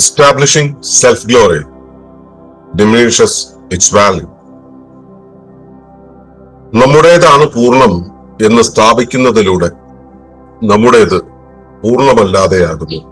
Establishing self glory diminishes its value നമ്മുടേതാണ് പൂർണം എന്ന് സ്ഥാപിക്കുന്നതിലൂടെ നമ്മുടേത് പൂർണമല്ലാതെയാകുന്നു.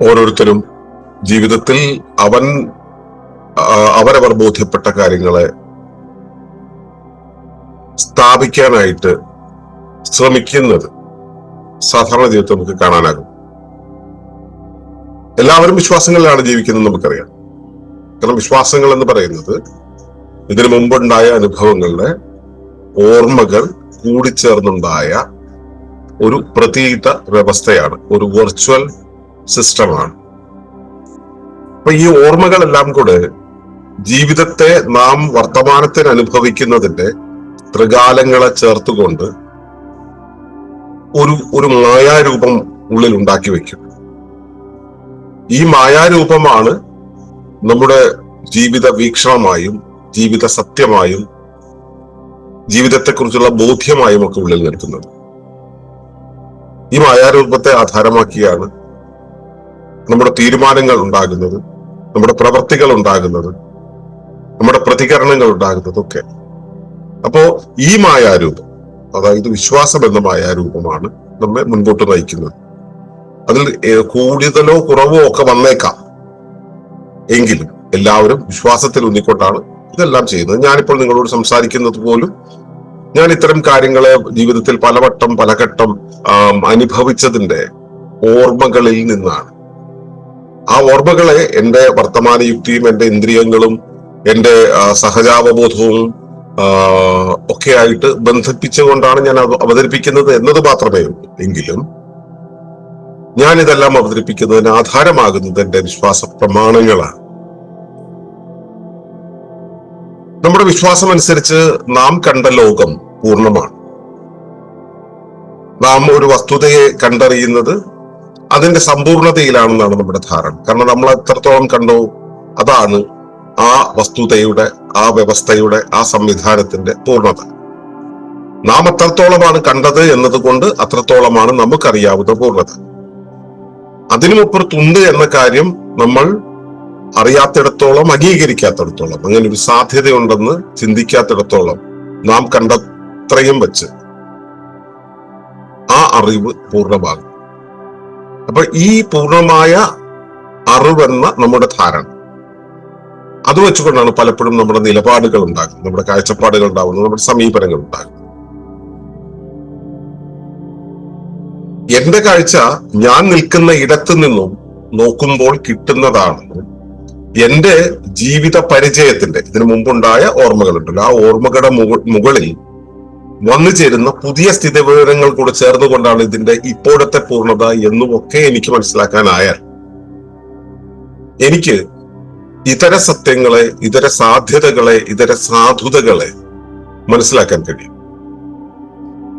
ഓരോരുത്തരും ജീവിതത്തിൽ അവൻ അവരവർ ബോധ്യപ്പെട്ട കാര്യങ്ങളെ സ്ഥാപിക്കാനായിട്ട് ശ്രമിക്കുന്നത് സാധാരണ ജീവിതത്തിൽ നമുക്ക് കാണാനാകും. എല്ലാവരും വിശ്വാസങ്ങളിലാണ് ജീവിക്കുന്നത് നമുക്കറിയാം. കാരണം വിശ്വാസങ്ങൾ എന്ന് പറയുന്നത് ഇതിനു മുമ്പുണ്ടായ അനുഭവങ്ങളുടെ ഓർമ്മകൾ കൂടിച്ചേർന്നുണ്ടായ ഒരു പ്രതീത വ്യവസ്ഥയാണ്. ഒരു വെർച്വൽ സിസ്റ്റമാണ്. അപ്പൊ ഈ ഓർമ്മകളെല്ലാം കൂടെ ജീവിതത്തെ നാം വർത്തമാനത്തിന് അനുഭവിക്കുന്നതിന്റെ ത്രികാലങ്ങളെ ചേർത്തുകൊണ്ട് ഒരു ഒരു മായാരൂപം ഉള്ളിൽ ഉണ്ടാക്കി വെക്കും ഈ മായാരൂപമാണ് നമ്മുടെ ജീവിത വീക്ഷണമായും ജീവിത സത്യമായും ജീവിതത്തെക്കുറിച്ചുള്ള ബോധ്യമായും ഒക്കെ ഉള്ളിൽ നിൽക്കുന്നത്. ഈ മായാരൂപത്തെ ആധാരമാക്കിയാണ് നമ്മുടെ തീരുമാനങ്ങൾ ഉണ്ടാകുന്നത് നമ്മുടെ പ്രവർത്തികൾ ഉണ്ടാകുന്നത് നമ്മുടെ പ്രതികരണങ്ങൾ ഉണ്ടാകുന്നത് ഒക്കെ അപ്പോ ഈ മായാരൂപം അതായത് വിശ്വാസം എന്ന മായാരൂപമാണ് നമ്മെ മുൻപോട്ട് നയിക്കുന്നത്. അതിൽ കൂടുതലോ കുറവോ ഒക്കെ വന്നേക്കാം. എങ്കിലും എല്ലാവരും വിശ്വാസത്തിൽ ഊന്നിക്കൊണ്ടാണ് ഇതെല്ലാം ചെയ്യുന്നത്. ഞാനിപ്പോൾ നിങ്ങളോട് സംസാരിക്കുന്നത് പോലും ഞാൻ ഇത്തരം കാര്യങ്ങളെ ജീവിതത്തിൽ പലവട്ടം പലഘട്ടം അനുഭവിച്ചതിന്റെ ഓർമ്മകളിൽ നിന്നാണ്. ആ ഓർമ്മകളെ എന്റെ വർത്തമാന യുക്തിയും എന്റെ ഇന്ദ്രിയങ്ങളും എന്റെ സഹജാവബോധവും ഒക്കെയായിട്ട് ബന്ധിപ്പിച്ചുകൊണ്ടാണ് ഞാൻ അവതരിപ്പിക്കുന്നത് എന്നത് മാത്രമേ ഉള്ളൂ. എങ്കിലും ഞാൻ ഇതെല്ലാം അവതരിപ്പിക്കുന്നതിന് ആധാരമാകുന്നത് എന്റെ വിശ്വാസ പ്രമാണങ്ങളാണ്. നമ്മുടെ വിശ്വാസം അനുസരിച്ച് നാം കണ്ട ലോകം പൂർണമാണ്. നാം ഒരു വസ്തുതയെ കണ്ടറിയുന്നത് അതിന്റെ സമ്പൂർണതയിലാണെന്നാണ് നമ്മുടെ ധാരണ. കാരണം നമ്മൾ എത്രത്തോളം കണ്ടു അതാണ് ആ വസ്തുതയുടെ ആ വ്യവസ്ഥയുടെ ആ സംവിധാനത്തിന്റെ പൂർണത. നാം എത്രത്തോളമാണ് കണ്ടത് എന്നതുകൊണ്ട് അത്രത്തോളമാണ് നമുക്കറിയാവുന്ന പൂർണത. അതിനുമപ്പുറത്തുണ്ട് എന്ന കാര്യം നമ്മൾ അറിയാത്തിടത്തോളം അംഗീകരിക്കാത്തിടത്തോളം അങ്ങനെ ഒരു സാധ്യതയുണ്ടെന്ന് ചിന്തിക്കാത്തിടത്തോളം നാം കണ്ടത്രയും വെച്ച് ആ അറിവ് പൂർണമാകും. അപ്പൊ ഈ പൂർണമായ അറിവെന്ന നമ്മുടെ ധാരണ. അത് വെച്ചുകൊണ്ടാണ് പലപ്പോഴും നമ്മുടെ നിലപാടുകൾ ഉണ്ടാകുന്നത്. നമ്മുടെ കാഴ്ചപ്പാടുകൾ ഉണ്ടാകുന്നത് നമ്മുടെ സമീപനങ്ങൾ ഉണ്ടാകുന്നത്. എന്റെ കാഴ്ച ഞാൻ നിൽക്കുന്ന ഇടത്തു നിന്നും നോക്കുമ്പോൾ കിട്ടുന്നതാണെന്നും എന്റെ ജീവിത പരിചയത്തിന്റെ ഇതിനു മുമ്പുണ്ടായ ഓർമ്മകളുണ്ടല്ലോ ആ ഓർമ്മകളുടെ മുകളിൽ വന്നു ചേരുന്ന പുതിയ സ്ഥിതി വിവരങ്ങൾ കൂടെ ചേർന്നുകൊണ്ടാണ് ഇതിന്റെ ഇപ്പോഴത്തെ പൂർണത എന്നുമൊക്കെ എനിക്ക് മനസ്സിലാക്കാനായാൽ എനിക്ക് ഇതര സത്യങ്ങളെ ഇതര സാധ്യതകളെ ഇതര സാധുതകളെ മനസ്സിലാക്കാൻ കഴിയും.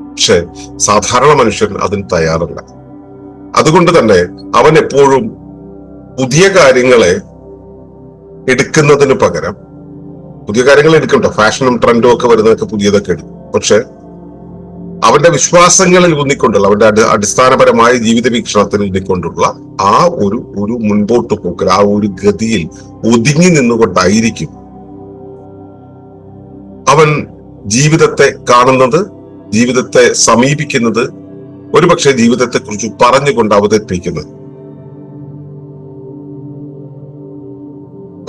പക്ഷെ സാധാരണ മനുഷ്യൻ അതിന് തയ്യാറല്ല. അതുകൊണ്ട് തന്നെ അവൻ എപ്പോഴും പുതിയ കാര്യങ്ങളെ എടുക്കുന്നതിന് പകരം പുതിയ കാര്യങ്ങൾ എടുക്കണ്ട? ഫാഷനും ട്രെൻഡും ഒക്കെ വരുന്നതൊക്കെ പുതിയതൊക്കെ എടുക്കും. പക്ഷെ അവന്റെ വിശ്വാസങ്ങളിൽ ഊന്നിക്കൊണ്ടുള്ള അവന്റെ അടി- അടിസ്ഥാനപരമായ ജീവിത വീക്ഷണത്തിൽ ഊന്നിക്കൊണ്ടുള്ള ആ ഒരു ഒരു മുൻപോട്ട് പോക്കൽ ആ ഒരു ഗതിയിൽ ഒതുങ്ങി നിന്നുകൊണ്ടായിരിക്കും അവൻ ജീവിതത്തെ കാണുന്നത് ജീവിതത്തെ സമീപിക്കുന്നത് ഒരുപക്ഷെ ജീവിതത്തെ കുറിച്ച് പറഞ്ഞുകൊണ്ട് അവതരിപ്പിക്കുന്നത്.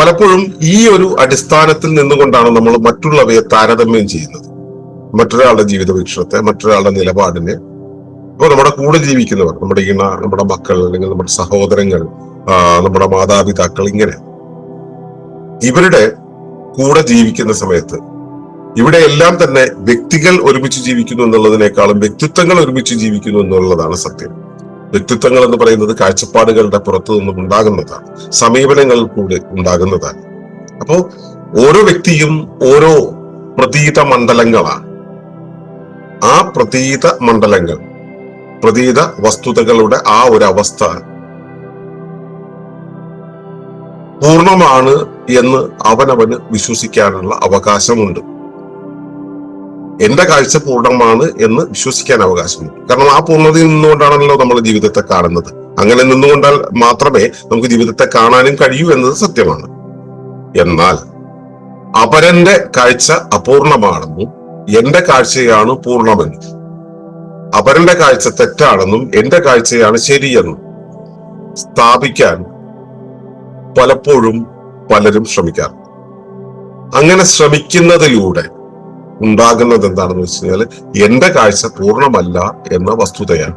പലപ്പോഴും ഈ ഒരു അടിസ്ഥാനത്തിൽ നിന്നുകൊണ്ടാണ് നമ്മൾ മറ്റുള്ളവയെ താരതമ്യം ചെയ്യുന്നത്. മറ്റൊരാളുടെ ജീവിത വീക്ഷണത്തെ മറ്റൊരാളുടെ നിലപാടിനെ. അപ്പോൾ നമ്മുടെ കൂടെ ജീവിക്കുന്നവർ നമ്മുടെ ഇണ നമ്മുടെ മക്കൾ അല്ലെങ്കിൽ നമ്മുടെ സഹോദരങ്ങൾ നമ്മുടെ മാതാപിതാക്കൾ ഇങ്ങനെ. ഇവരുടെ കൂടെ ജീവിക്കുന്ന സമയത്ത് ഇവിടെ എല്ലാം തന്നെ വ്യക്തികൾ ഒരുമിച്ച് ജീവിക്കുന്നു എന്നുള്ളതിനേക്കാളും വ്യക്തിത്വങ്ങൾ ഒരുമിച്ച് ജീവിക്കുന്നു എന്നുള്ളതാണ് സത്യം. വ്യക്തിത്വങ്ങൾ എന്ന് പറയുന്നത് കാഴ്ചപ്പാടുകളുടെ പുറത്തു നിന്നും ഉണ്ടാകുന്നതാണ്. സമീപനങ്ങളിൽ കൂടെ ഉണ്ടാകുന്നതാണ്. അപ്പോ ഓരോ വ്യക്തിയും ഓരോ പ്രതീത മണ്ഡലങ്ങളാണ്. ആ പ്രതീത മണ്ഡലങ്ങൾ പ്രതീത വസ്തുതകളുടെ ആ ഒരു അവസ്ഥ പൂർണമാണ് എന്ന് അവനവന് വിശ്വസിക്കാനുള്ള അവകാശമുണ്ട്. എന്റെ കാഴ്ച പൂർണമാണ് എന്ന് വിശ്വസിക്കാൻ അവകാശമുണ്ട്. കാരണം ആ പൂർണതയിൽ നിന്നുകൊണ്ടാണല്ലോ നമ്മൾ ജീവിതത്തെ കാണുന്നത്. അങ്ങനെ നിന്നുകൊണ്ടാൽ മാത്രമേ നമുക്ക് ജീവിതത്തെ കാണാനും കഴിയൂ എന്നത് സത്യമാണ്. എന്നാൽ അപരന്റെ കാഴ്ച അപൂർണമാണെന്നും എന്റെ കാഴ്ചയാണ് പൂർണമെന്നും അവരുടെ കാഴ്ച തെറ്റാണെന്നും എന്റെ കാഴ്ചയാണ് ശരിയെന്നും സ്ഥാപിക്കാൻ പലപ്പോഴും പലരും ശ്രമിക്കാറ് അങ്ങനെ ശ്രമിക്കുന്നതിലൂടെ ഉണ്ടാകുന്നത് എന്താണെന്ന് വെച്ച് കഴിഞ്ഞാൽ എന്റെ കാഴ്ച പൂർണമല്ല എന്ന വസ്തുതയാണ്.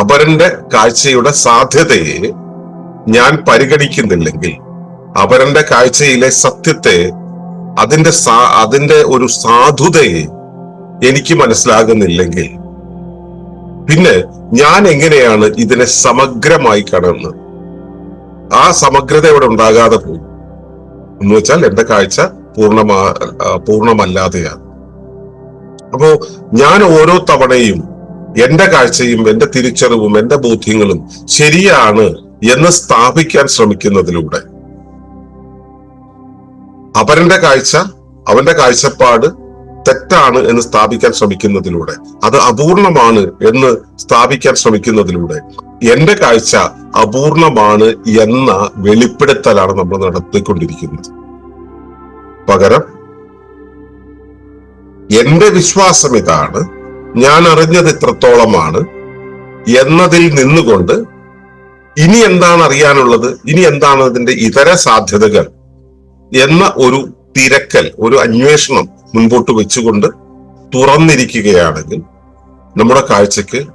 അപരന്റെ കാഴ്ചയുടെ സാധ്യതയെ ഞാൻ പരിഗണിക്കുന്നില്ലെങ്കിൽ അപരന്റെ കാഴ്ചയിലെ സത്യത്തെ അതിന്റെ സാ- അതിന്റെ ഒരു സാധുതയെ എനിക്ക് മനസ്സിലാകുന്നില്ലെങ്കിൽ പിന്നെ ഞാൻ എങ്ങനെയാണ് ഇതിനെ സമഗ്രമായി കാണുന്നത് ആ സമഗ്രത ഇവിടെ ഉണ്ടാകാതെ പോകും? എന്ന് വെച്ചാൽ എന്റെ കാഴ്ച പൂർണമാ പൂർണമല്ലാതെയാണ് അപ്പോ ഞാൻ ഓരോ തവണയും എന്റെ കാഴ്ചയും എന്റെ തിരിച്ചറിവും എന്റെ ബോധ്യങ്ങളും ശരിയാണ് എന്ന് സ്ഥാപിക്കാൻ ശ്രമിക്കുന്നതിലൂടെ അപരന്റെ കാഴ്ച അവന്റെ കാഴ്ചപ്പാട് തെറ്റാണ് എന്ന് സ്ഥാപിക്കാൻ ശ്രമിക്കുന്നതിലൂടെ. അത് അപൂർണമാണ് എന്ന് സ്ഥാപിക്കാൻ ശ്രമിക്കുന്നതിലൂടെ. എന്റെ കാഴ്ച അപൂർണമാണ് എന്ന വെളിപ്പെടുത്തലാണ് നമ്മൾ നടത്തിക്കൊണ്ടിരിക്കുന്നത്. പകരം എന്റെ വിശ്വാസം ഇതാണ് ഞാൻ അറിഞ്ഞത് ഇത്രത്തോളമാണ് എന്നതിൽ നിന്നുകൊണ്ട് ഇനി എന്താണ് അറിയാനുള്ളത്? ഇനി എന്താണ് അതിന്റെ ഇതര സാധ്യതകൾ? എന്ന ഒരു തിരക്കൽ ഒരു അന്വേഷണം മുൻപോട്ട് വെച്ചുകൊണ്ട് തുറന്നിരിക്കുകയാണെങ്കിൽ നമ്മുടെ കാഴ്ചക്ക്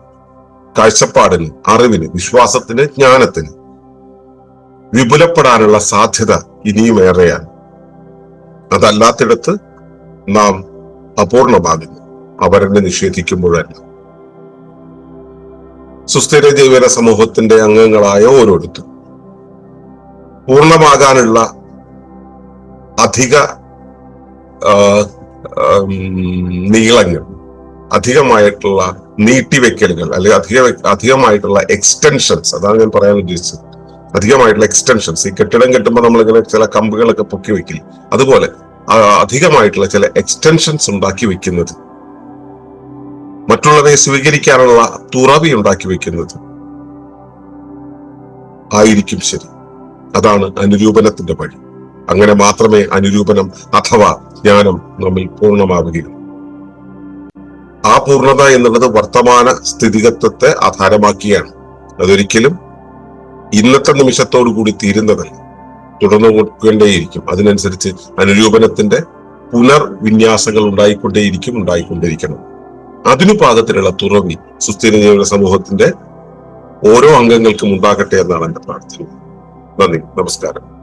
കാഴ്ചപ്പാടിന് അറിവിന് വിശ്വാസത്തിന് ജ്ഞാനത്തിന് വിപുലപ്പെടാനുള്ള സാധ്യത ഇനിയും ഏറെയാണ്. അതല്ലാത്തിടത്ത് നാം അപൂർണമാകുന്നു. അവരെന്നെ നിഷേധിക്കുമ്പോഴല്ല. സുസ്ഥിര ജീവന സമൂഹത്തിന്റെ അംഗങ്ങളായ ഓരോരുത്തരും പൂർണമാകാനുള്ള അധിക നീളങ്ങൾ അധികമായിട്ടുള്ള നീട്ടിവെക്കലുകൾ അല്ലെങ്കിൽ അധിക അധികമായിട്ടുള്ള എക്സ്റ്റൻഷൻസ് അതാണ് ഞാൻ പറയാൻ ഉദ്ദേശിച്ചത്. അധികമായിട്ടുള്ള എക്സ്റ്റൻഷൻസ് ഈ കെട്ടിടം കെട്ടുമ്പോൾ നമ്മളിങ്ങനെ ചില കമ്പുകളൊക്കെ പൊക്കി വെക്കില്ല? അതുപോലെ അധികമായിട്ടുള്ള ചില എക്സ്റ്റൻഷൻസ് ഉണ്ടാക്കി വെക്കുന്നത്. മറ്റുള്ളവയെ സ്വീകരിക്കാനുള്ള തുറവി ഉണ്ടാക്കി വെക്കുന്നത്. ആയിരിക്കും ശരി. അതാണ് അനുരൂപനത്തിന്റെ വഴി. അങ്ങനെ മാത്രമേ അനുരൂപനം അഥവാ ജ്ഞാനം നമ്മിൽ പൂർണമാവുകയുള്ളൂ. ആ പൂർണത എന്നുള്ളത് വർത്തമാന സ്ഥിതിഗത്വത്തെ ആധാരമാക്കിയാണ്. അതൊരിക്കലും ഇന്നത്തെ നിമിഷത്തോടു കൂടി തീരുന്നതല്ല. തുടർന്നു കൊടുക്കേണ്ടേയിരിക്കും അതിനനുസരിച്ച് അനുരൂപനത്തിന്റെ പുനർവിന്യാസങ്ങൾ ഉണ്ടായിക്കൊണ്ടേയിരിക്കും ഉണ്ടായിക്കൊണ്ടിരിക്കണം അതിനു പാകത്തിലുള്ള തുറവി സുസ്ഥിര ജീവിത സമൂഹത്തിന്റെ ഓരോ അംഗങ്ങൾക്കും ഉണ്ടാകട്ടെ എന്നാണ് എന്റെ പ്രാർത്ഥന. നന്ദി. നമസ്കാരം.